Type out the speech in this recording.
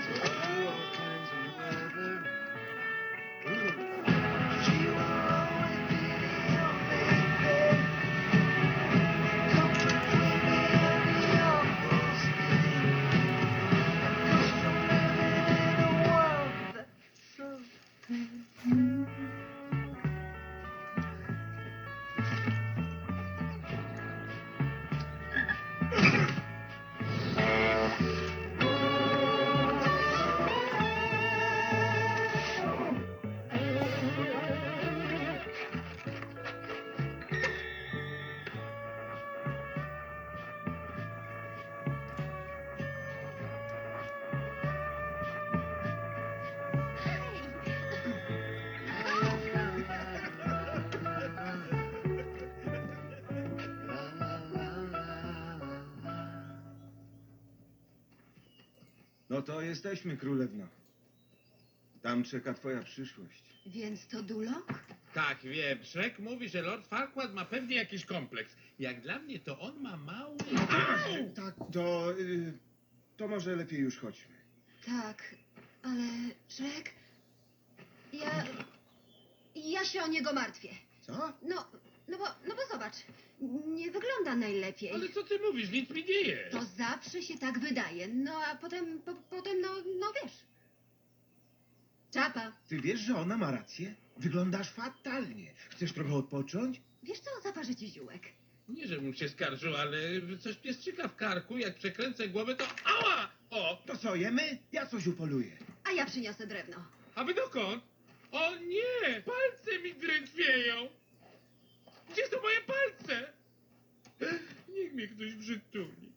Thank you. No to jesteśmy, królewno. Tam czeka twoja przyszłość. Więc to Dulok? Tak, wiem. Shrek mówi, że Lord Farquaad ma pewnie jakiś kompleks. Jak dla mnie, to on ma mały... Tak, to... Y, to może lepiej już chodźmy. Tak, ale Shrek... Ja... Ja się o niego martwię. Co? No, no bo, no bo zobacz, nie wygląda najlepiej. Ale co ty mówisz? Nic mi nie jest. Zawsze się tak wydaje. No a potem, po, potem no, no wiesz. Czapa, Ty wiesz, że ona ma rację? Wyglądasz fatalnie. Chcesz trochę odpocząć? wiesz co, zaparzę ci ziółek. Nie, żebym się skarżył, ale coś piestrzyka w karku, jak przekręcę głowę, to ała! O, To co, jemy? Ja coś upoluję. A ja przyniosę drewno. a wy dokąd? O nie, palce mi drętwieją! Gdzie są moje palce? Niech mnie ktoś przytuli.